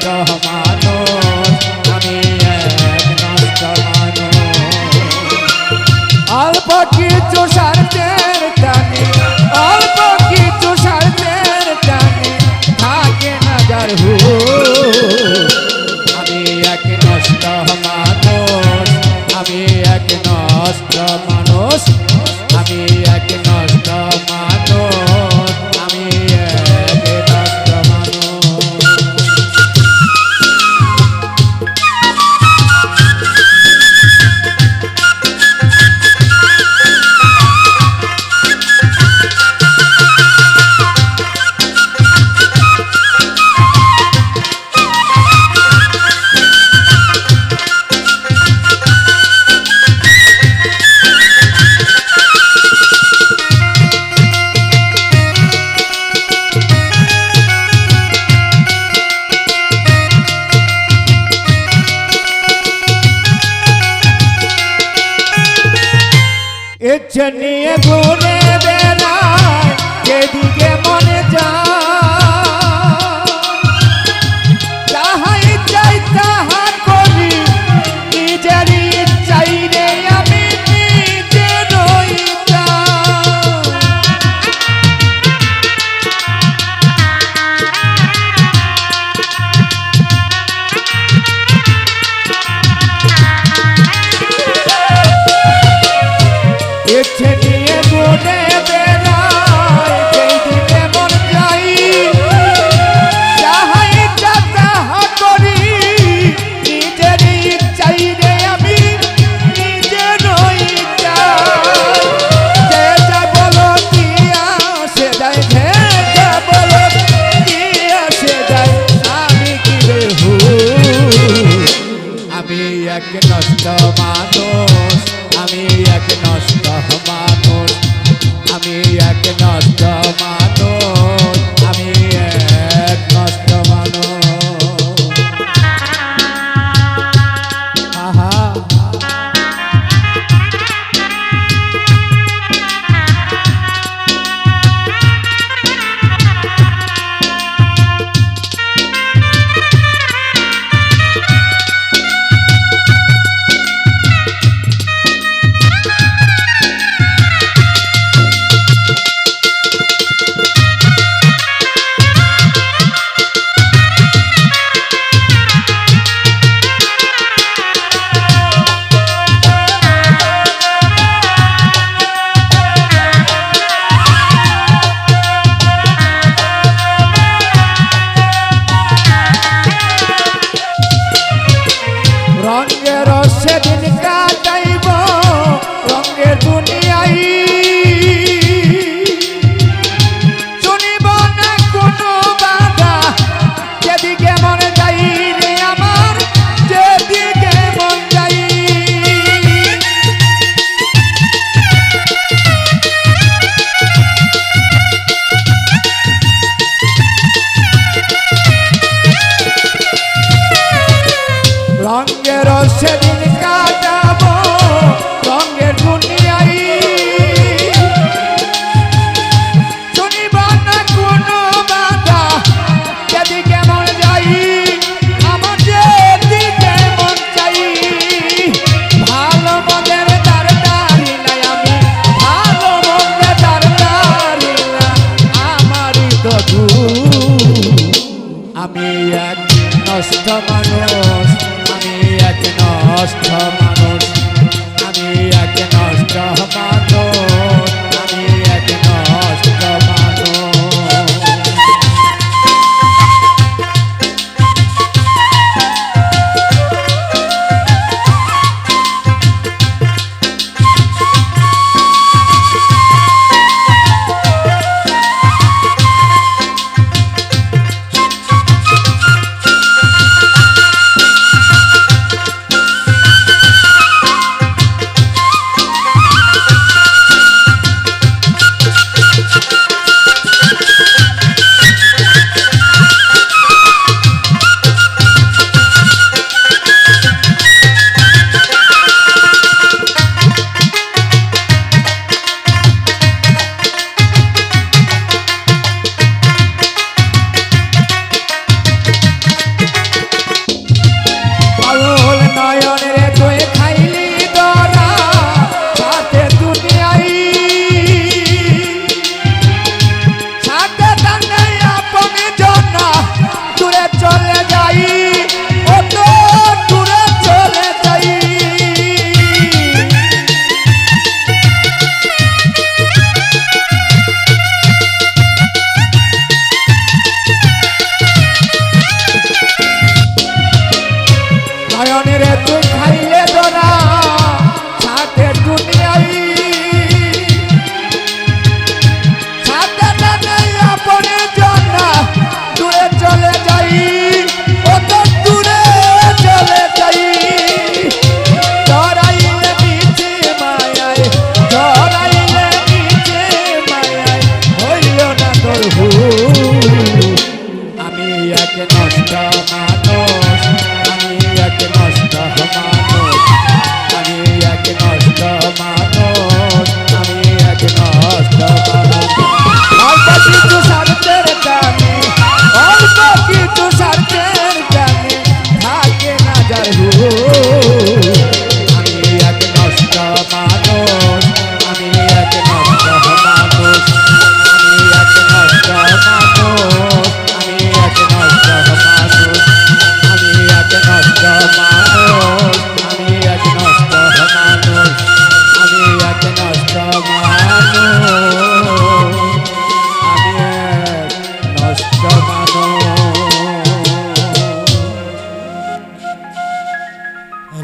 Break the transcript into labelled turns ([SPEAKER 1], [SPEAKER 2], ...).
[SPEAKER 1] নষ্ট মানুষ আমি এক নষ্ট মানুষ অল্প কিছু স্বার্থের টানে অল্প কিছু স্বার্থের টানে থাকে না যার হুড় নিয়ে গো এক নষ্ট মা সেদিন কাটাবো সঙ্গে দুনিয়াই শুনিব না কোনো বাধা, সেদিকে মন যাই। আমার যেদিকে মন চাই, ভালো মনের তার দাঁড়ি নাই আমি, ভালো মনের আমি এক নষ্ট মানুষ। এক নষ্ট মানুষ আমি এক নষ্ট মানুষ